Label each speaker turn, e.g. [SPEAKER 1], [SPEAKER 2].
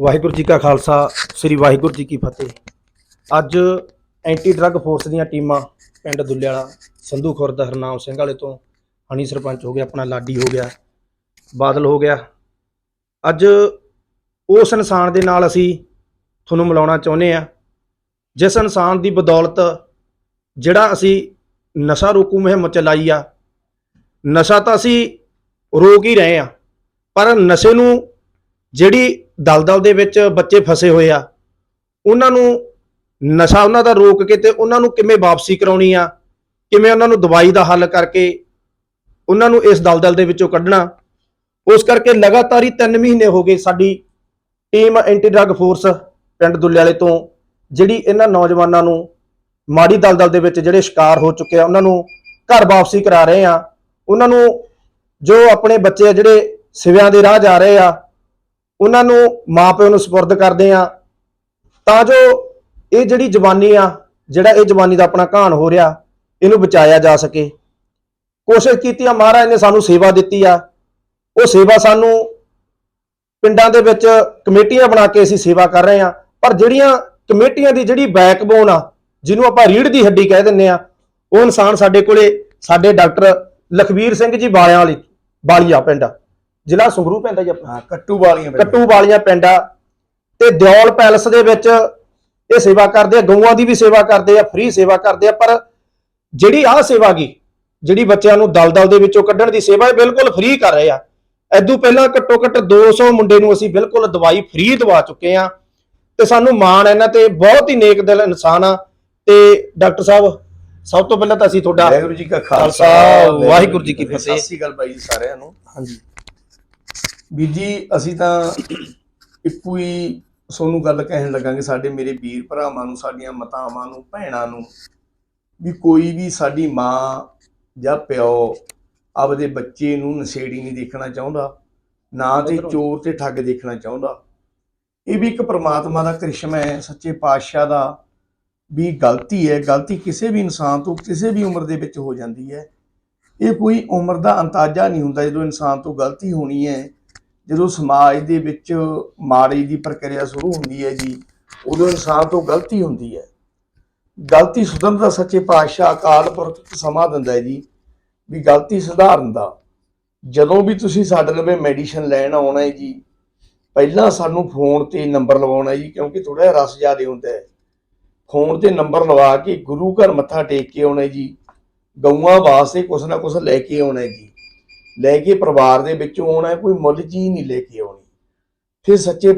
[SPEAKER 1] ਵਾਹਿਗੁਰੂ ਜੀ ਕਾ ਖਾਲਸਾ, ਸ੍ਰੀ ਵਾਹਿਗੁਰੂ ਜੀ ਕੀ ਫਤਿਹ। ਅੱਜ anti drug force ਦੀਆਂ ਟੀਮਾਂ ਪਿੰਡ ਦੁੱਲੇ ਸੰਧੂ ਖੁਰਦ, ਹਰਨਾਮ ਸਿੰਘ ਵਾਲੇ ਤੋਂ ਹਣੀ ਸਰਪੰਚ ਹੋ ਗਿਆ, ਆਪਣਾ ਲਾਡੀ ਹੋ ਗਿਆ, ਬਾਦਲ ਹੋ ਗਿਆ। ਅੱਜ ਉਸ ਇਨਸਾਨ ਦੇ ਨਾਲ ਅਸੀਂ ਤੁਹਾਨੂੰ ਮਿਲਾਉਣਾ ਚਾਹੁੰਦੇ ਆ ਜਿਸ ਇਨਸਾਨ ਦੀ ਬਦੌਲਤ ਜਿਹੜਾ ਅਸੀਂ ਨਸ਼ਾ ਰੋਕੂ ਮੁਹਿੰਮ ਚਲਾਈ ਆ, ਨਸ਼ਾ ਤਾਂ ਅਸੀਂ ਰੋਕ ਹੀ ਰਹੇ ਆ ਪਰ ਨਸ਼ੇ ਨੂੰ ਜਿਹੜੀ ਦਲਦਲ ਦੇ ਵਿੱਚ ਬੱਚੇ ਫਸੇ ਹੋਏ ਆ, ਉਹਨਾਂ ਨੂੰ ਨਸ਼ਾ ਉਹਨਾਂ ਦਾ ਰੋਕ ਕੇ ਤੇ ਉਹਨਾਂ ਨੂੰ ਕਿਵੇਂ ਵਾਪਸੀ ਕਰਾਉਣੀ ਆ, ਕਿਵੇਂ ਉਹਨਾਂ ਨੂੰ ਦਵਾਈ ਦਾ ਹੱਲ ਕਰਕੇ ਉਹਨਾਂ ਨੂੰ ਇਸ ਦਲਦਲ ਦੇ ਵਿੱਚੋਂ ਕੱਢਣਾ, ਉਸ ਕਰਕੇ ਲਗਾਤਾਰ ਹੀ 3 ਮਹੀਨੇ ਹੋ ਗਏ ਸਾਡੀ ਟੀਮ ਐਂਟੀ ਡਰੱਗ ਫੋਰਸ ਪਿੰਡ ਦੁੱਲੇ ਵਾਲੇ ਤੋਂ, ਜਿਹੜੀ ਇਹਨਾਂ ਨੌਜਵਾਨਾਂ ਨੂੰ ਮਾੜੀ ਦਲਦਲ ਦੇ ਵਿੱਚ ਜਿਹੜੇ ਸ਼ਿਕਾਰ ਹੋ ਚੁੱਕੇ ਆ, ਉਹਨਾਂ ਨੂੰ ਘਰ ਵਾਪਸੀ ਕਰਾ ਰਹੇ ਆ, ਉਹਨਾਂ ਨੂੰ ਜੋ ਆਪਣੇ ਬੱਚੇ ਆ ਜਿਹੜੇ ਸਿਵਿਆਂ ਦੇ ਰਾਹ ਜਾ ਰਹੇ ਆ ਉਹਨਾਂ ਨੂੰ ਮਾਪਿਆਂ ਨੂੰ ਸਪੁਰਦ ਕਰਦੇ ਆ ਤਾਂ ਜੋ ਇਹ ਜਿਹੜੀ ਜਵਾਨੀ ਆ, ਜਿਹੜਾ ਇਹ ਜਵਾਨੀ ਦਾ ਆਪਣਾ ਘਾਣ ਹੋ ਰਿਹਾ, ਇਹਨੂੰ ਬਚਾਇਆ ਜਾ ਸਕੇ। ਕੋਸ਼ਿਸ਼ ਕੀਤੀ ਆ ਮਹਾਰਾਜ ਨੇ ਸਾਨੂੰ ਸੇਵਾ ਦਿੱਤੀ ਆ। ਉਹ ਸੇਵਾ ਸਾਨੂੰ ਪਿੰਡਾਂ ਦੇ ਵਿੱਚ ਕਮੇਟੀਆਂ ਬਣਾ ਕੇ ਅਸੀਂ ਸੇਵਾ ਕਰ ਰਹੇ ਆ ਪਰ ਜਿਹੜੀਆਂ ਕਮੇਟੀਆਂ ਦੀ ਜਿਹੜੀ ਬੈਕਬੋਨ ਆ, ਜਿਹਨੂੰ ਆਪਾਂ ਰੀੜ ਦੀ ਹੱਡੀ ਕਹਿ ਦਿੰਨੇ ਆ ਉਹ ਇਨਸਾਨ ਸਾਡੇ ਕੋਲੇ ਸਾਡੇ ਡਾਕਟਰ ਲਖਵੀਰ ਸਿੰਘ ਜੀ ਬਾਲਿਆਂ ਵਾਲੀ ਬਾਲੀਆ ਪਿੰਡ ਜ਼ਿਲ੍ਹਾ ਸੰਗਰੂ ਪੈਂਦਾ ਜੀ ਆਪਣਾ।
[SPEAKER 2] ਹਾਂ ਕੱਟੂ ਵਾਲੀਆਂ ਬਈ।
[SPEAKER 1] ਕੱਟੂ ਵਾਲੀਆਂ ਪਿੰਡ। ਆ ਤੇ ਦਿਓਲ ਪੈਲਸ ਦੇ ਵਿੱਚ ਇਹ ਸੇਵਾ ਕਰਦੇ ਆ ਗਊਆਂ ਦੀ ਵੀ ਸੇਵਾ ਕਰਦੇ ਆ ਫ੍ਰੀ ਸੇਵਾ ਕਰਦੇ ਆ ਪਰ ਜਿਹੜੀ ਆਹ ਸੇਵਾ ਗੀ ਜਿਹੜੀ ਬੱਚਿਆਂ ਨੂੰ ਦਲਦਲ ਦੇ ਵਿੱਚੋਂ ਕੱਢਣ ਦੀ ਸੇਵਾ ਇਹ ਬਿਲਕੁਲ ਫ੍ਰੀ ਕਰ ਰਹੇ ਆ। ਐਦੂ ਪਹਿਲਾਂ ਘੱਟੋ ਘੱਟ 200 ਮੁੰਡੇ ਨੂੰ ਅਸੀਂ ਬਿਲਕੁਲ ਦਵਾਈ ਫ੍ਰੀ ਦਵਾ ਚੁੱਕੇ ਆ। ਤੇ ਸਾਨੂੰ ਮਾਣ ਹੈ ਇਹਨਾਂ ਤੇ ਬਹੁਤ ਹੀ ਨੇਕ ਦਿਲ ਇਨਸਾਨ ਆ। ਤੇ ਡਾਕਟਰ ਸਾਹਿਬ ਸਭ ਤੋਂ ਪਹਿਲਾਂ ਤਾਂ ਅਸੀਂ ਤੁਹਾਡਾ
[SPEAKER 2] ਵਾਹਿਗੁਰੂ ਜੀ ਕਾ
[SPEAKER 1] ਖਾਲਸਾ,
[SPEAKER 2] ਖਾਲਸਾ
[SPEAKER 1] ਵਾਹਿਗੁਰੂ ਜੀ ਕੀ ਫਤਿਹ।
[SPEAKER 2] ਸਤਿ ਸ੍ਰੀ ਅਕਾਲ ਬਾਈ ਜੀ ਸਾਰਿਆਂ ਨੂੰ।
[SPEAKER 1] ਹਾਂਜੀ।
[SPEAKER 2] ਵੀਰ ਜੀ ਅਸੀਂ ਤਾਂ ਇੱਕੋ ਹੀ ਸੋਨੂੰ ਗੱਲ ਕਹਿਣ ਲੱਗਾਂਗੇ ਸਾਡੇ ਮੇਰੇ ਵੀਰ ਭਰਾਵਾਂ ਨੂੰ ਸਾਡੀਆਂ ਮਾਤਾਵਾਂ ਨੂੰ ਭੈਣਾਂ ਨੂੰ ਵੀ ਕੋਈ ਵੀ ਸਾਡੀ ਮਾਂ ਜਾਂ ਪਿਓ ਆਪਦੇ ਬੱਚੇ ਨੂੰ ਨਸ਼ੇੜੀ ਨਹੀਂ ਦੇਖਣਾ ਚਾਹੁੰਦਾ ਨਾ ਤੇ ਚੋਰ ਤੇ ਠੱਗ ਦੇਖਣਾ ਚਾਹੁੰਦਾ। ਇਹ ਵੀ ਇੱਕ ਪ੍ਰਮਾਤਮਾ ਦਾ ਕ੍ਰਿਸ਼ਮਾ ਹੈ ਸੱਚੇ ਪਾਤਸ਼ਾਹ ਦਾ ਵੀ ਗਲਤੀ ਹੈ ਗਲਤੀ ਕਿਸੇ ਵੀ ਇਨਸਾਨ ਤੋਂ ਕਿਸੇ ਵੀ ਉਮਰ ਦੇ ਵਿੱਚ ਹੋ ਜਾਂਦੀ ਹੈ। ਇਹ ਕੋਈ ਉਮਰ ਦਾ ਅੰਤਾਜ਼ਾ ਨਹੀਂ ਹੁੰਦਾ ਜਦੋਂ ਇਨਸਾਨ ਤੋਂ ਗਲਤੀ ਹੋਣੀ ਹੈ ਜਦੋਂ ਸਮਾਜ ਦੇ ਵਿੱਚ ਮਾੜੀ ਦੀ ਪ੍ਰਕਿਰਿਆ ਸ਼ੁਰੂ ਹੁੰਦੀ ਹੈ ਜੀ, ਉਦੋਂ ਇਨਸਾਨ ਤੋਂ ਗਲਤੀ ਹੁੰਦੀ ਹੈ। ਗਲਤੀ ਸੁਧਰਨ ਦਾ ਸੱਚੇ ਪਾਤਸ਼ਾਹ ਅਕਾਲ ਪੁਰਖ ਸਮਾਂ ਦਿੰਦਾ ਹੈ ਜੀ, ਵੀ ਗਲਤੀ ਸੁਧਾਰਨ ਦਾ। ਜਦੋਂ ਵੀ ਤੁਸੀਂ ਸਾਡੇ ਲਵੇ ਮੈਡੀਸਨ ਲੈਣ ਆਉਣਾ ਹੈ ਜੀ, ਪਹਿਲਾਂ ਸਾਨੂੰ ਫੋਨ ਤੇ ਨੰਬਰ ਲਵਾਉਣਾ ਜੀ, ਕਿਉਂਕਿ ਥੋੜਾ ਜਿਹਾ ਰਸ ਜ਼ਿਆਦੇ ਹੁੰਦਾ ਹੈ। ਫੋਨ ਤੇ ਨੰਬਰ ਲਵਾ ਕੇ ਗੁਰੂ ਘਰ ਮੱਥਾ ਟੇਕ ਕੇ ਆਉਣਾ ਜੀ, ਗਊਆਂ ਵਾਸਤੇ ਕੁਛ ਨਾ ਕੁਛ ਲੈ ਕੇ ਆਉਣਾ ਜੀ। ਲੈ ਕੇ ਪਰਿਵਾਰ ਦੇ ਵਿੱਚੋਂ ਆਉਣਾ ਕੋਈ ਮੁੱਲ ਚੀਜ਼ ਨਹੀਂ ਲੈ ਕੇ ਆਉਣੀ। ਫਿਰ ਸੱਚੇ